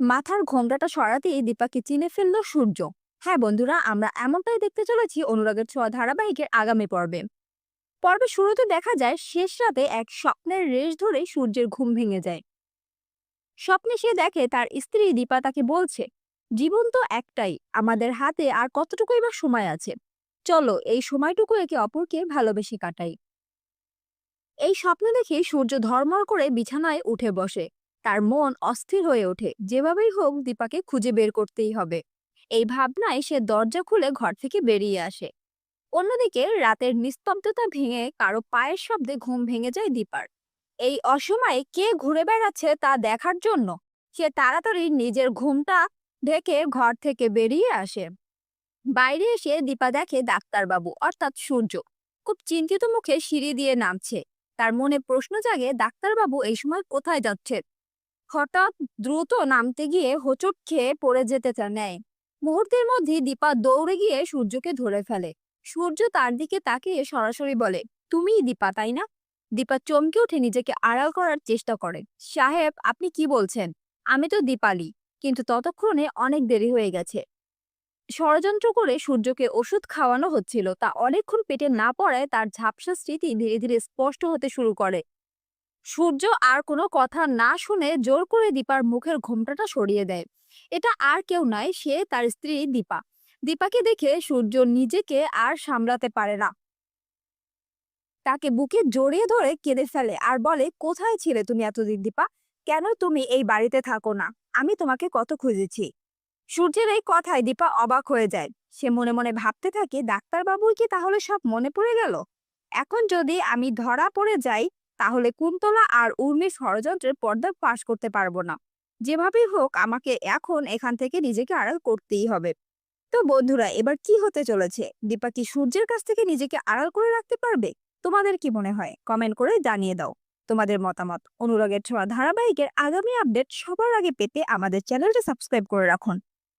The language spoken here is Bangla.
মাথার ঘোমটাটা সরাতেই দীপাকে চিনে ফেলল সূর্য। হ্যাঁ বন্ধুরা, আমরা এমনটাই দেখতে চলেছি অনুরাগের ছোঁয়া ধারাবাহিকের আগামী পর্বে। পর্বে শুরুতে দেখা যায়, শেষ রাতে এক স্বপ্নের রেশ ধরে সূর্যের ঘুম ভেঙে যায়। স্বপ্নে সে দেখে তার স্ত্রী দীপা তাকে বলছে, জীবন তো একটাই, আমাদের হাতে আর কতটুকুই বা সময় আছে। চলো, এই সময়টুকু একে অপরকে ভালোবেসে কাটাই। এই স্বপ্ন দেখে সূর্য ধর্মর করে বিছানায় উঠে বসে। তার মন অস্থির হয়ে ওঠে। যেভাবেই হোক দীপাকে খুঁজে বের করতেই হবে। এই ভাবনায় সে দরজা খুলে ঘর থেকে বেরিয়ে আসে। অন্যদিকে রাতের নিস্তব্ধতা ভেঙে কারও পায়ের শব্দে ঘুম ভেঙে যায় দীপার। এই অসময়ে কে ঘুরে বেড়াচ্ছে তা দেখার জন্য সে তাড়াতাড়ি নিজের ঘুমটা ঢেকে ঘর থেকে বেরিয়ে আসে। বাইরে এসে দীপা দেখে ডাক্তারবাবু, অর্থাৎ সূর্য। খুব চিন্তিত মুখে সিঁড়ি দিয়ে নামছে। তার মনে প্রশ্ন জাগে, ডাক্তারবাবু, এই সময় কোথায় যাচ্ছে হঠাৎ দ্রুত নামতে গিয়ে হোঁচট খেয়ে পড়ে যেতে নেয় মুহূর্তের মধ্যে দীপা দৌড়ে গিয়ে সূর্যকে ধরে ফেলে। সূর্য তার দিকে তাকিয়ে সরাসরি বলে তুমিই দীপা, তাই না? দীপা চমকে উঠে নিজেকে আড়াল করার চেষ্টা করে। সাহেব, আপনি কি বলছেন? আমি তো দীপালি, কিন্তু ততক্ষণে অনেক দেরি হয়ে গেছে। ষড়যন্ত্র করে সূর্যকে ওষুধ খাওয়ানো হচ্ছিল। তা অনেকক্ষণ পেটে না পড়ায় তার ঝাপসা স্মৃতি ধীরে ধীরে স্পষ্ট হতে শুরু করে। সূর্য আর কোনো কথা না শুনে জোর করে দীপার মুখের ঘোমটাটা সরিয়ে দেয়। এটা আর কেউ নয়, সে তার স্ত্রী দীপা। দীপাকে দেখে সূর্য নিজেকে আর সামলাতে পারে না। তাকে বুকে জড়িয়ে ধরে কেঁদে ফেলে আর বলে, কোথায় ছিলে তুমি এতদিন দীপা? কেন তুমি এই বাড়িতে থাকো না? আমি তোমাকে কত খুঁজেছি। সূর্যের এই কথায় দীপা অবাক হয়ে যায়। সে মনে মনে ভাবতে থাকে, ডাক্তারবাবুর কি তাহলে সব মনে পড়ে গেল? এখন যদি আমি ধরা পড়ে যাই তাহলে কুন্তলা আর উর্মির ষড়যন্ত্রের পর্দা পাশ করতে পারব না। যেভাবেই হোক, আমাকে এখন এখান থেকে নিজেকে আড়াল করতেই হবে। তো বন্ধুরা, এবার কি হতে চলেছে? দীপা কি সূর্যের কাছ থেকে নিজেকে আড়াল করে রাখতে পারবে? তোমাদের কি মনে হয়? কমেন্ট করে জানিয়ে দাও। তোমাদের মতামত? অনুরাগের ছোঁয়া ধারাবাহিকের আগামী আপডেট সবার আগে পেতে আমাদের চ্যানেলটা সাবস্ক্রাইব করে রাখুন।